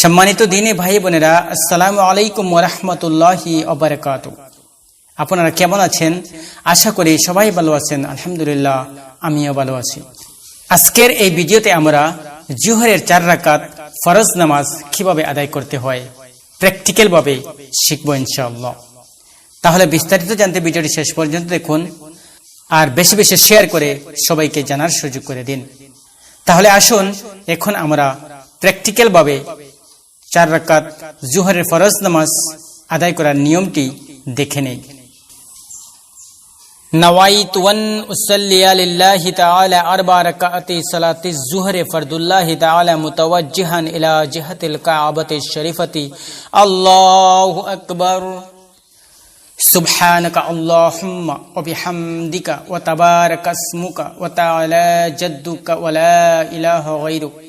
সম্মানিত দিনে ভাই বোনেরা, আসসালামু আলাইকুম ওরহমতুল্লাহি অবরকাত আপনারা কেমন আছেন? আশা করি সবাই ভালো আছেন, আলহামদুলিল্লাহ, আমিও ভালো আছি। আজকের এই ভিডিওতে আমরা জুহরের চার রাকাত ফরজ নামাজ কীভাবে আদায় করতে হয় প্র্যাকটিক্যাল ভাবে শিখব ইনশাআল্লাহ। তাহলে বিস্তারিত জানতে ভিডিওটি শেষ পর্যন্ত দেখুন, আর বেশি বেশি শেয়ার করে সবাইকে জানার সুযোগ করে দিন। তাহলে আসুন, এখন আমরা প্র্যাকটিক্যাল ভাবে চার রাকাত জুহরের ফরজ নামাজ আদায় করার নিয়মটি দেখে নেই نويت أن أصلي لله تعالى أربع ركعات صلاة الظهر فرد الله تعالى متوجها إلى جهة الكعبة الشريفة الله أكبر سبحانك اللهم وبحمدك وتبارك اسمك وتعالى جدك ولا إله غيرك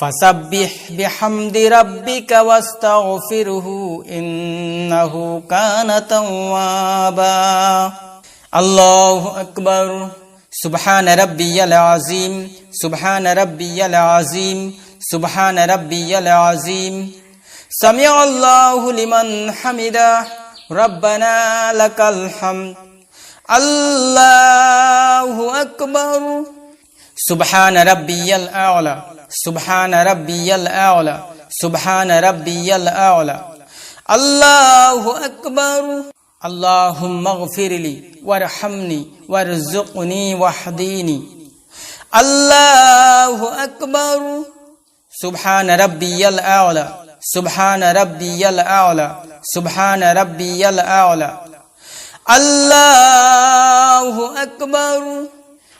فسبح بحمد ربك واستغفره إنه كان توابا الله أكبر سبحان ربي العظيم سبحان ربي العظيم سبحان ربي العظيم سمع الله لمن حمده ربنا لك الحمد الله أكبر سبحان ربي الأعلى سبحان ربي الأعلى. سبحان ربي الأعلى. الله أكبر. اللهم اغفر لي وارحمني وارزقني واهديني. الله أكبر. سبحان ربي الأعلى. سبحان ربي الأعلى. سبحان ربي الأعلى. الله أكبر.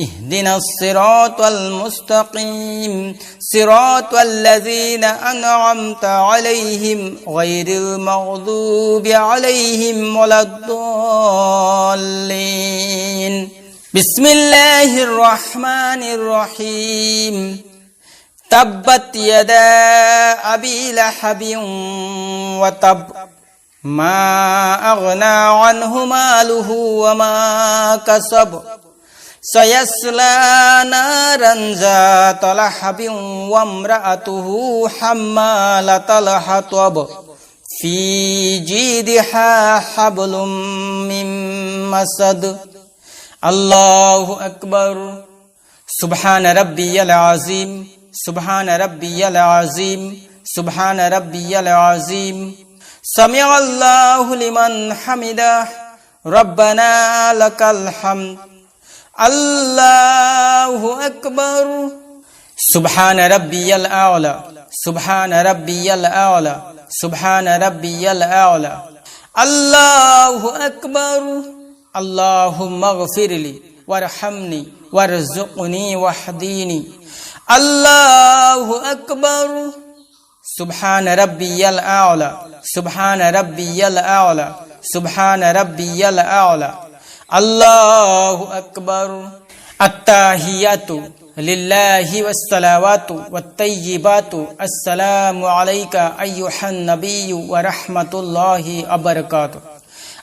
اهدنا الصراط المستقيم. صراط الذين أنعمت عليهم غير المغضوب عليهم ولا الضالين. بسم الله الرحمن الرحيم. تبت يدا أبي لحب وتب ما أغنى عنه ماله وما كسب. في جيدها حبل من مسد الله أكبر سبحان ربي العظيم سبحان ربي العظيم سبحان ربي العظيم سمع الله لمن حمده ربنا لك الحمد الله أكبر. سبحان ربي الأعلى. سبحان ربي الأعلى. سبحان ربي الأعلى. الله أكبر. اللهم اغفر لي وارحمني وارزقني واهديني الله أكبر. سبحان ربي الأعلى. سبحان ربي الأعلى. سبحان ربي الأعلى. الله أكبر التاهيات لله والصلوات والطيبات السلام عليك أيها النبي ورحمة الله وبركاته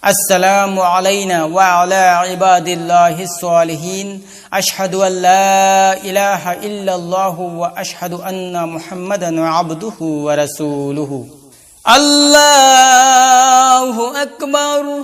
السلام علينا وعلى عباد الله الصالحين أشهد أن لا إله إلا الله وأشهد أن محمدا عبده ورسوله الله أكبر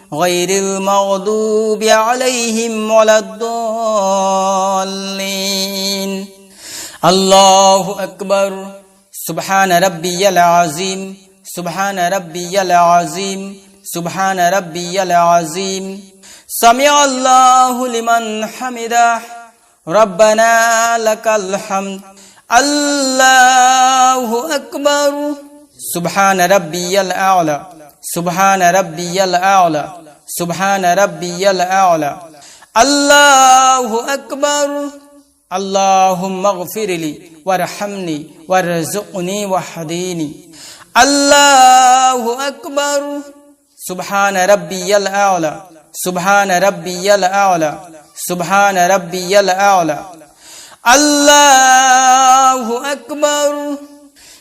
غير المغضوب عليهم ولا الضالين الله أكبر سبحان ربي العظيم سبحان ربي العظيم سبحان ربي العظيم سمع الله لمن حمده ربنا لك الحمد الله أكبر سبحان ربي الأعلى سبحان ربي الأعلى سبحان ربي الأعلى الله أكبر. اللهم اغفر لي وارحمني وارزقني واهديني الله أكبر. سبحان ربي الأعلى سبحان ربي الأعلى سبحان ربي الأعلى الله أكبر.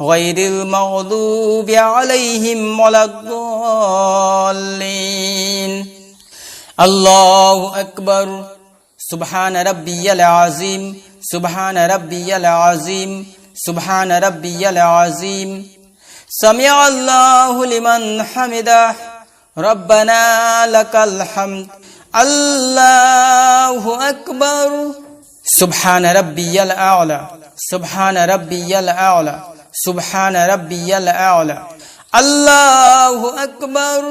غير المغضوب عليهم ولا الضالين الله أكبر سبحان ربي العظيم سبحان ربي العظيم سبحان ربي العظيم سمع الله لمن حمده ربنا لك الحمد الله أكبر سبحان ربي الأعلى سبحان ربي الأعلى سبحان ربي الأعلى الله أكبر.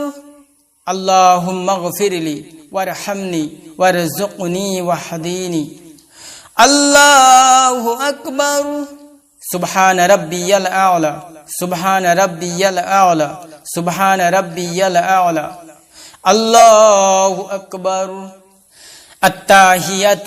اللهم اغفر لي وارحمني وارزقني واهديني الله أكبر. سبحان ربي الأعلى سبحان ربي الأعلى سبحان ربي الأعلى الله أكبر. التاهيات